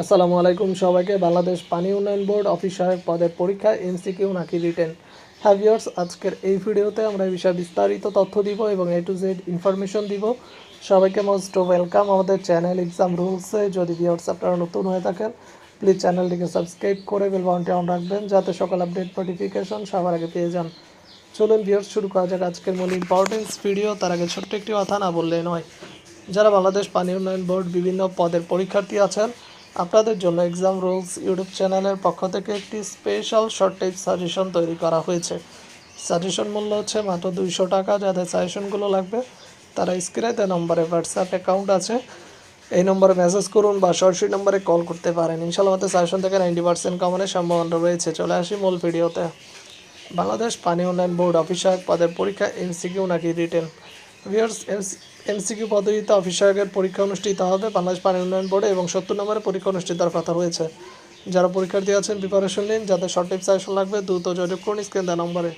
আসসালামু আলাইকুম সবাইকে। বাংলাদেশ পানি উন্নয়ন বোর্ড অফিস সহায়ক পদের পরীক্ষা এমসিকিউ নাকি রিটেন? হ্যাভিয়ার্স আজকের এই ভিডিওতে আমরা এই বিষয়ে বিস্তারিত তথ্য দিব এবং এ টু জেড ইনফরমেশন দিব। সবাইকে মোস্ট ওয়েলকাম আমাদের চ্যানেল এক্সাম রুলসে যদি ভিউয়ার্স আপনারা নতুন হয়ে থাকেন প্লিজ চ্যানেলটিকে সাবস্ক্রাইব করে বেল বাউনটি অন রাখবেন, যাতে সকল আপডেট নোটিফিকেশন সবার আগে পেয়ে যান। চলুন ভিউয়ার্স, শুরু করা যাক আজকের মূল ইম্পর্টেন্স ভিডিও তার আগে ছোট্ট একটি কথা না বললে নয়। যারা বাংলাদেশ পানি উন্নয়ন বোর্ড বিভিন্ন পদের পরীক্ষার্থী আছেন আপনাদের জন্য এক্সাম রুলস ইউটিউব চ্যানেলের পক্ষ থেকে একটি স্পেশাল শর্ট টাইপ সাজেশন তৈরি করা হয়েছে। সাজেশন মূল্য হচ্ছে মাত্র দুইশো টাকা, যাদের সাজেশনগুলো লাগবে তারা স্ক্রিনে নম্বরে হোয়াটসঅ্যাপ অ্যাকাউন্ট আছে। এই নম্বরে মেসেজ করুন বা সরাসরি নম্বরে কল করতে পারেন। ইনশাল্লাহ আমাদের সাজেশন থেকে নাইনটি পার্সেন্ট কমনের সম্ভাবনা রয়েছে। চলে আসি মূল ভিডিওতে বাংলাদেশ পানি উন্নয়ন বোর্ড অফিসার পদের পরীক্ষা এমসিকিউ নাকি রিটেন ভিউয়ার্স এমসিকিউ পদ্ধতিতে অফিসারের পরীক্ষা অনুষ্ঠিত হবে বাংলাদেশ পানি উন্নয়ন বোর্ডে এবং সত্তর নম্বরের পরীক্ষা অনুষ্ঠিত কথা রয়েছে। যারা পরীক্ষার্থী আছেন প্রিপারেশন নিন। যাদের শর্ট টিপস আসন লাগবে, দ্রুত যোগাযোগ করুন স্ক্রিন দেওয়া নম্বরে।